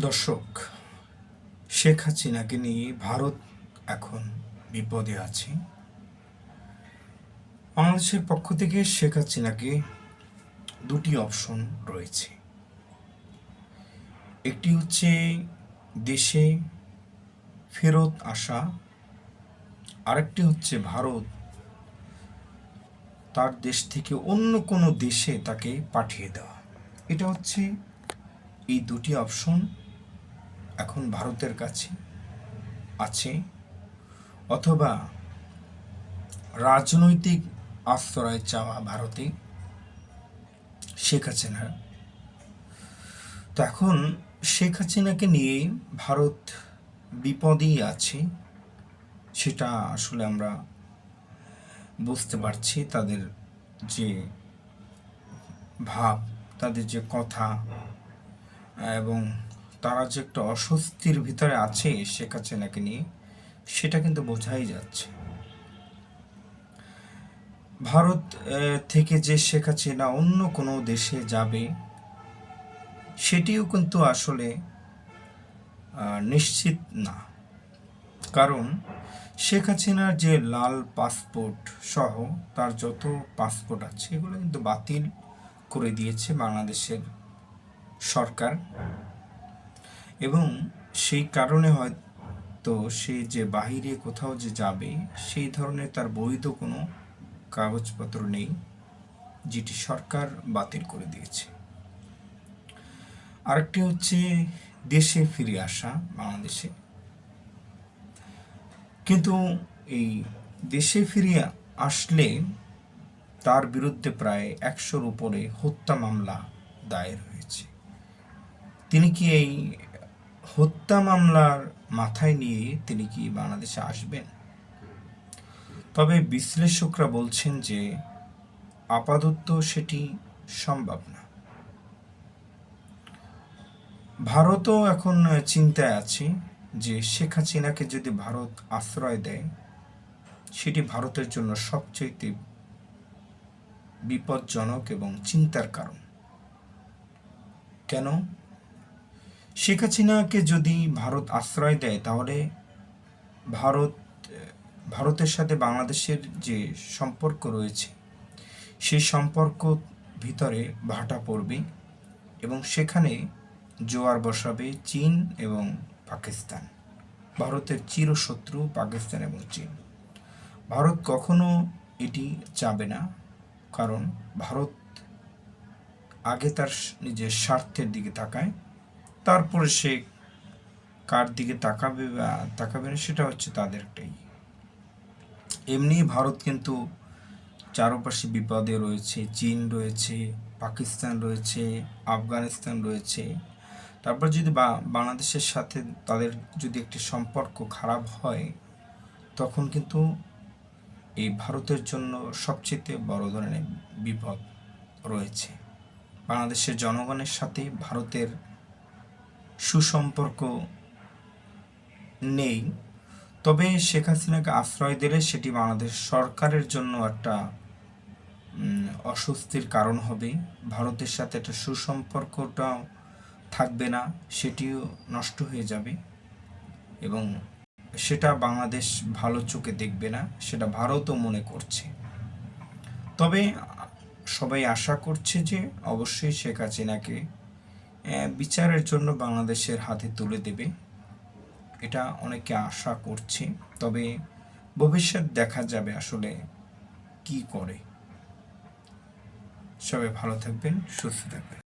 দর্শক, শেখ হাসিনাকে নিয়ে ভারত এখন বিপদে আছে। বাংলাদেশের পক্ষ থেকে শেখ হাসিনাকে দুটি অপশন রয়েছে। একটি হচ্ছে দেশে ফেরত আসা, আরেকটি হচ্ছে ভারত তার দেশ থেকে অন্য কোনো দেশে তাকে পাঠিয়ে দেওয়া। এটা হচ্ছে এই দুটি অপশন। এখন ভারতের কাছে আছে অথবা রাজনৈতিক আশ্রয় চাওয়া ভারতে শেখ হাসিনার তো এখন শেখ হাসিনাকে নিয়ে ভারত বিপদেই আছে, সেটা আসলে আমরা বুঝতে পারছি। তাদের যে ভাব, তাদের যে কথা এবং তারা যে একটা অস্বস্তির ভিতরে আছে শেখ হাসিনাকে নিয়ে সেটা কিন্তু বোঝাই যাচ্ছে। ভারত থেকে যে শেখ হাসিনা অন্য কোনো দেশে যাবে, সেটিও কিন্তু আসলে নিশ্চিত না। কারণ শেখ হাসিনার যে লাল পাসপোর্ট সহ তার যত পাসপোর্ট আছে, এগুলো কিন্তু বাতিল করে দিয়েছে বাংলাদেশের সরকার। এবং সেই কারণে হয়তো সে যে বাহিরে কোথাও যে যাবে, সেই ধরনের তার বৈধ কোনো কাগজপত্র নেই, যেটি সরকার বাতিল করে দিয়েছে। আরেকটি হচ্ছে দেশে ফিরে আসা বাংলাদেশে। কিন্তু এই দেশে ফিরে আসলে তার বিরুদ্ধে প্রায় একশোর উপরে হত্যা মামলা দায়ের হয়েছে। তিনি কি এই হত্যা মামলার মাথায় নিয়ে তিনি কি বাংলাদেশে আসবেন? তবে বিশ্লেষকরা বলছেন যে আপাতত সেটি সম্ভব না। ভারতও এখন চিন্তায় আছে যে শেখ হাসিনাকে যদি ভারত আশ্রয় দেয়, সেটি ভারতের জন্য সবচেয়ে বিপজ্জনক এবং চিন্তার কারণ। কেন? শেখ হাসিনাকে যদি ভারত আশ্রয় দেয়, তাহলে ভারত, ভারতের সাথে বাংলাদেশের যে সম্পর্ক রয়েছে, সেই সম্পর্ক ভিতরে ভাটা পড়বে এবং সেখানে জোয়ার বসাবে চীন এবং পাকিস্তান। ভারতের চিরশত্রু পাকিস্তান এবং চীন। ভারত কখনো এটি চাবে না, কারণ ভারত আগে তার নিজের স্বার্থের দিকে তাকায়। তারপরে সে কার দিকে তাকাবে বা তাকাবে না, সেটা হচ্ছে তাদেরটাই এমনি ভারত কিন্তু চারপাশে বিপদে রয়েছে। চীন রয়েছে, পাকিস্তান রয়েছে, আফগানিস্তান রয়েছে। তারপর যদি বা, বাংলাদেশের সাথে তাদের যদি একটি সম্পর্ক খারাপ হয়, তখন কিন্তু এই ভারতের জন্য সবচেয়ে বড় ধরনের বিপদ রয়েছে। বাংলাদেশের জনগণের সাথে ভারতের সুসম্পর্ক নেই। তবে শেখ হাসিনাকে আশ্রয় দিলে সেটি বাংলাদেশ সরকারের জন্য একটা অস্বস্তির কারণ হবে। ভারতের সাথে একটা সুসম্পর্কটাও থাকবে না, সেটিও নষ্ট হয়ে যাবে এবং সেটা বাংলাদেশ ভালো চোখে দেখবে না, সেটা ভারতও মনে করছে। তবে সবাই আশা করছে যে অবশ্যই শেখ হাসিনাকে বিচারের জন্য বাংলাদেশের হাতে তুলে দেবে। এটা অনেকে আশা করছে, তবে ভবিষ্যৎ দেখা যাবে আসলে কি করে। সবাই ভালো থাকবেন, সুস্থ থাকবেন।